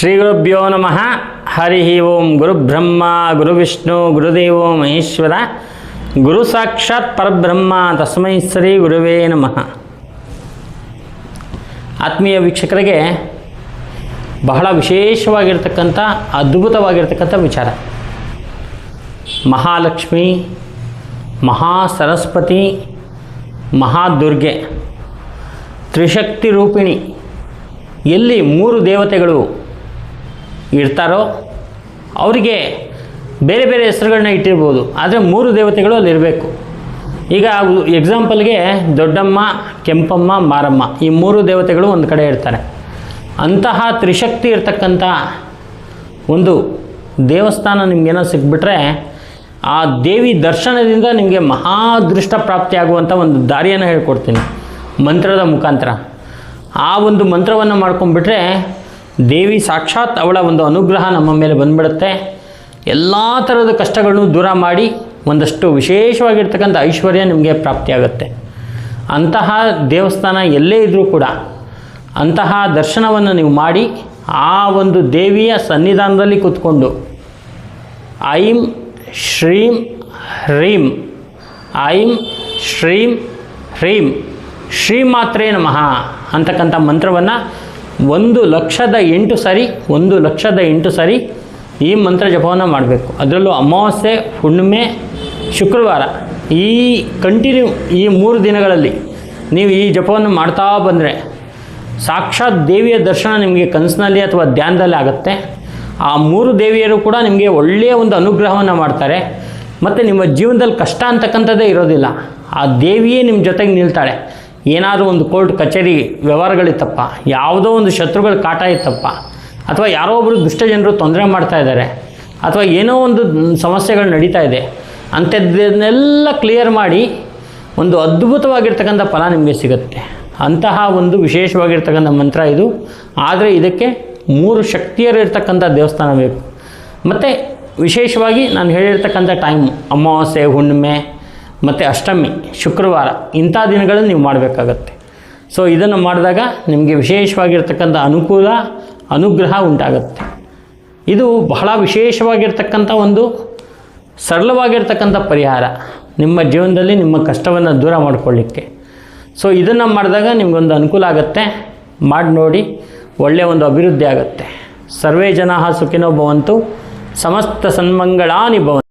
ಶ್ರೀ ಗುರುಭ್ಯೋ ನಮಃ. ಹರಿ ಓಂ ಗುರುಬ್ರಹ್ಮ ಗುರುವಿಷ್ಣು ಗುರುದೇವೋ ಮಹೇಶ್ವರ. ಗುರು ಸಾಕ್ಷಾತ್ ಪರಬ್ರಹ್ಮ, ತಸ್ಮೈ ಶ್ರೀ ಗುರುವೇ ನಮಃ. ಆತ್ಮೀಯ ವೀಕ್ಷಕರಿಗೆ ಬಹಳ ವಿಶೇಷವಾಗಿರ್ತಕ್ಕಂಥ, ಅದ್ಭುತವಾಗಿರ್ತಕ್ಕಂಥ ವಿಚಾರ. ಮಹಾಲಕ್ಷ್ಮಿ ಮಹಾ ಸರಸ್ವತಿ ಮಹಾದುರ್ಗೆ, ತ್ರಿಶಕ್ತಿ ರೂಪಿಣಿ. ಎಲ್ಲಿ ಮೂರು ದೇವತೆಗಳು ಇರ್ತಾರೋ ಅವರಿಗೆ ಬೇರೆ ಬೇರೆ ಹೆಸರುಗಳನ್ನ ಇಟ್ಟಿರ್ಬೋದು. ಆದರೆ ಮೂರು ದೇವತೆಗಳು ಅಲ್ಲಿರಬೇಕು ಈಗ ಎಕ್ಸಾಂಪಲ್ಗೆ ದೊಡ್ಡಮ್ಮ, ಕೆಂಪಮ್ಮ, ಮಾರಮ್ಮ ಈ ಮೂರು ದೇವತೆಗಳು ಒಂದು ಕಡೆ ಇರ್ತಾರೆ. ಅಂತಹ ತ್ರಿಶಕ್ತಿ ಇರ್ತಕ್ಕಂಥ ಒಂದು ದೇವಸ್ಥಾನ ನಿಮಗೇನೋ ಸಿಕ್ಬಿಟ್ರೆ ಆ ದೇವಿ ದರ್ಶನದಿಂದ ನಿಮಗೆ ಮಹಾದೃಷ್ಟ ಪ್ರಾಪ್ತಿಯಾಗುವಂಥ ಒಂದು ದಾರಿಯನ್ನು ಹೇಳ್ಕೊಡ್ತೀನಿ. ಮಂತ್ರದ ಮುಖಾಂತರ. ಆ ಒಂದು ಮಂತ್ರವನ್ನು ಮಾಡ್ಕೊಂಡ್ಬಿಟ್ರೆ ದೇವಿ ಸಾಕ್ಷಾತ್ ಅವಳ ಒಂದು ಅನುಗ್ರಹ ನಮ್ಮ ಮೇಲೆ ಬಂದ್ಬಿಡುತ್ತೆ. ಎಲ್ಲ ಥರದ ಕಷ್ಟಗಳನ್ನು ದೂರ ಮಾಡಿ ಒಂದಷ್ಟು ವಿಶೇಷವಾಗಿರ್ತಕ್ಕಂಥ ಐಶ್ವರ್ಯ ನಿಮಗೆ ಪ್ರಾಪ್ತಿಯಾಗುತ್ತೆ. ಅಂತಹ ದೇವಸ್ಥಾನ ಎಲ್ಲೇ ಇದ್ದರೂ ಕೂಡ ಅಂತಹ ದರ್ಶನವನ್ನು ನೀವು ಮಾಡಿ ಆ ಒಂದು ದೇವಿಯ ಸನ್ನಿಧಾನದಲ್ಲಿ ಕೂತ್ಕೊಂಡು ಐಂ ಶ್ರೀಂ ಹ್ರೀಂ, ಐಂ ಶ್ರೀಂ ಹ್ರೀಂ ಶ್ರೀಮಾತ್ರೇ ನಮಃ ಅಂತಕ್ಕಂಥ ಮಂತ್ರವನ್ನು ಒಂದು ಲಕ್ಷದ ಎಂಟು ಸರಿ, ಒಂದು ಲಕ್ಷದ ಎಂಟು ಸರಿ ಈ ಮಂತ್ರ ಜಪವನ್ನು ಮಾಡಬೇಕು. ಅದರಲ್ಲೂ ಅಮಾವಾಸ್ಯೆ, ಹುಣ್ಣಿಮೆ, ಶುಕ್ರವಾರ ಈ ಕಂಟಿನ್ಯೂ ಈ ಮೂರು ದಿನಗಳಲ್ಲಿ ನೀವು ಈ ಜಪವನ್ನು ಮಾಡ್ತಾ ಬಂದರೆ ಸಾಕ್ಷಾತ್ ದೇವಿಯ ದರ್ಶನ ನಿಮಗೆ ಕನಸಿನಲ್ಲಿ ಅಥವಾ ಧ್ಯಾನದಲ್ಲಿ ಆಗುತ್ತೆ. ಆ ಮೂರು ದೇವಿಯರು ಕೂಡ ನಿಮಗೆ ಒಳ್ಳೆಯ ಒಂದು ಅನುಗ್ರಹವನ್ನು ಮಾಡ್ತಾರೆ. ಮತ್ತು ನಿಮ್ಮ ಜೀವನದಲ್ಲಿ ಕಷ್ಟ ಅಂತಕ್ಕಂಥದ್ದೇ ಇರೋದಿಲ್ಲ. ಆ ದೇವಿಯೇ ನಿಮ್ಮ ಜೊತೆಗೆ ನಿಲ್ತಾಳೆ. ಏನಾದರೂ ಒಂದು ಕೋರ್ಟ್, ಕಚೇರಿ ವ್ಯವಹಾರಗಳಿತ್ತಪ್ಪ, ಯಾವುದೋ ಒಂದು ಶತ್ರುಗಳ ಕಾಟ ಇತ್ತಪ್ಪ, ಅಥವಾ ಯಾರೋ ಒಬ್ಬರು ದುಷ್ಟ ಜನರು ತೊಂದರೆ ಮಾಡ್ತಾ ಇದ್ದಾರೆ, ಅಥವಾ ಏನೋ ಒಂದು ಸಮಸ್ಯೆಗಳು ನಡೀತಾ ಇದೆ, ಅಂಥದ್ದನ್ನೆಲ್ಲ ಕ್ಲಿಯರ್ ಮಾಡಿ ಒಂದು ಅದ್ಭುತವಾಗಿರ್ತಕ್ಕಂಥ ಫಲ ನಿಮಗೆ ಸಿಗುತ್ತೆ. ಅಂತಹ ಒಂದು ವಿಶೇಷವಾಗಿರ್ತಕ್ಕಂಥ ಮಂತ್ರ ಇದು. ಆದರೆ ಇದಕ್ಕೆ ಮೂರು ಶಕ್ತಿಯರಿರ್ತಕ್ಕಂಥ ದೇವಸ್ಥಾನ ಬೇಕು. ಮತ್ತು ವಿಶೇಷವಾಗಿ ನಾನು ಹೇಳಿರ್ತಕ್ಕಂಥ ಟೈಮು ಅಮಾವಾಸ್ಯೆ, ಹುಣ್ಣಿಮೆ ಮತ್ತು ಅಷ್ಟಮಿ, ಶುಕ್ರವಾರ, ಇಂಥ ದಿನಗಳಲ್ಲಿ ನೀವು ಮಾಡಬೇಕಾಗತ್ತೆ. ಸೊ ಇದನ್ನು ಮಾಡಿದಾಗ ನಿಮಗೆ ವಿಶೇಷವಾಗಿರ್ತಕ್ಕಂಥ ಅನುಕೂಲ, ಅನುಗ್ರಹ ಉಂಟಾಗುತ್ತೆ. ಇದು ಬಹಳ ವಿಶೇಷವಾಗಿರ್ತಕ್ಕಂಥ ಒಂದು ಸರಳವಾಗಿರ್ತಕ್ಕಂಥ ಪರಿಹಾರ ನಿಮ್ಮ ಜೀವನದಲ್ಲಿ ನಿಮ್ಮ ಕಷ್ಟವನ್ನು ದೂರ ಮಾಡಿಕೊಳ್ಳಿಕ್ಕೆ. ಸೊ ಇದನ್ನು ಮಾಡಿದಾಗ ನಿಮಗೊಂದು ಅನುಕೂಲ ಆಗುತ್ತೆ. ಮಾಡಿ ನೋಡಿ ಒಳ್ಳೆಯ ಒಂದು ಅಭಿವೃದ್ಧಿ ಆಗುತ್ತೆ. ಸರ್ವೇ ಜನ ಸುಖಿನೋ ಭವಂತು, ಸಮಸ್ತ ಸನ್ಮಂಗಳಾನಿ ಭವಂತು.